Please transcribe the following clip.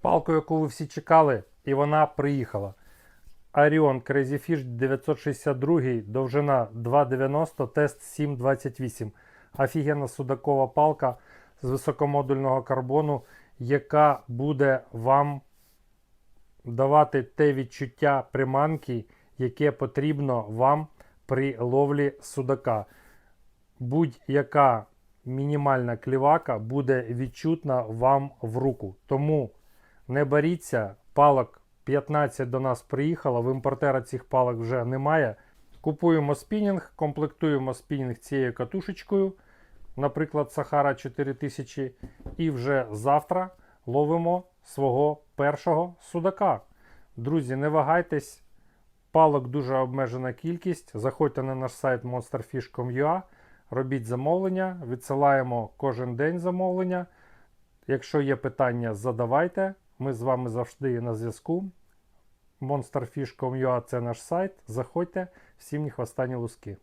Палку, яку ви всі чекали, і вона приїхала. Arion Crazy Fish 962, довжина 2,90, тест 7,28. Офігенна судакова палка з високомодульного карбону, яка буде вам давати те відчуття приманки, яке потрібно вам при ловлі судака. Будь-яка мінімальна клівака буде відчутна вам в руку. Тому не боріться, палок 15 до нас приїхало, в імпортера цих палок вже немає. Купуємо спінінг, комплектуємо спінінг цією катушечкою, наприклад, Сахара 4000, і вже завтра ловимо свого першого судака. Друзі, не вагайтесь, палок дуже обмежена кількість. Заходьте на наш сайт monsterfish.com.ua, робіть замовлення, відсилаємо кожен день замовлення. Якщо є питання, задавайте. Ми з вами завжди на зв'язку. monsterfish.com.ua це наш сайт. Заходьте, всім ні хвоста, луски.